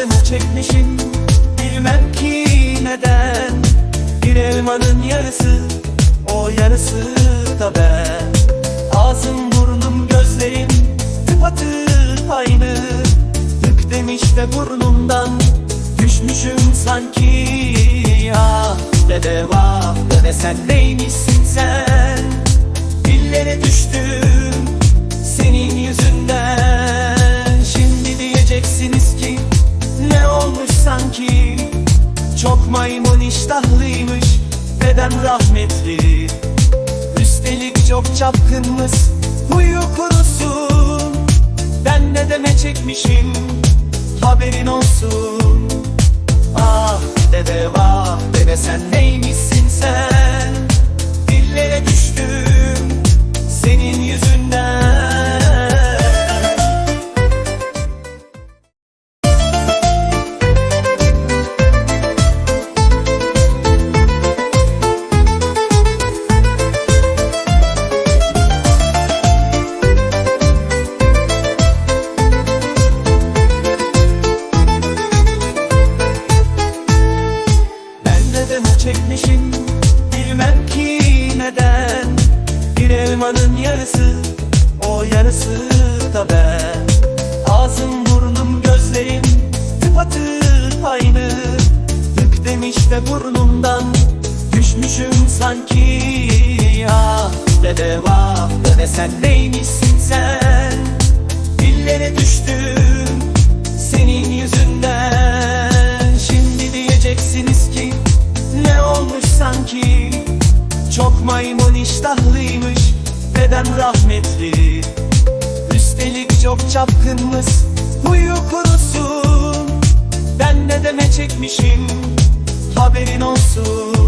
Derdime çekmişim. Bilmem ki neden. Bir elmanın yarısı O yarısı da ben. Ağzım burnum gözlerim Tıpatıp aynı. Tık demiş de burnumdan Düşmüşüm sanki. Ah dede vah dede sen neymişsin sen? Dillere düştüm. Sanki Çok maymun iştahlıymış dedem rahmetli. Üstelik çok çapkınmış huyu kurusun. Ben ne deme çekmişim haberin olsun. Ah dede vah dede sen neymişsin bilmem ki neden Bir elmanın yarısı o yarısı da ben. Ağzım burnum gözlerim tıpatıp aynı. Tık demiş ve burnumdan düşmüşüm sanki. Ya Dede vah dede sen neymişsin sen? Dillere düştüm sanki Çok maymun iştahlıymış. Dedem rahmetli. Üstelik çok çapkınmış. Huyu kurusun. Ben ne deme çekmişim. Haberin olsun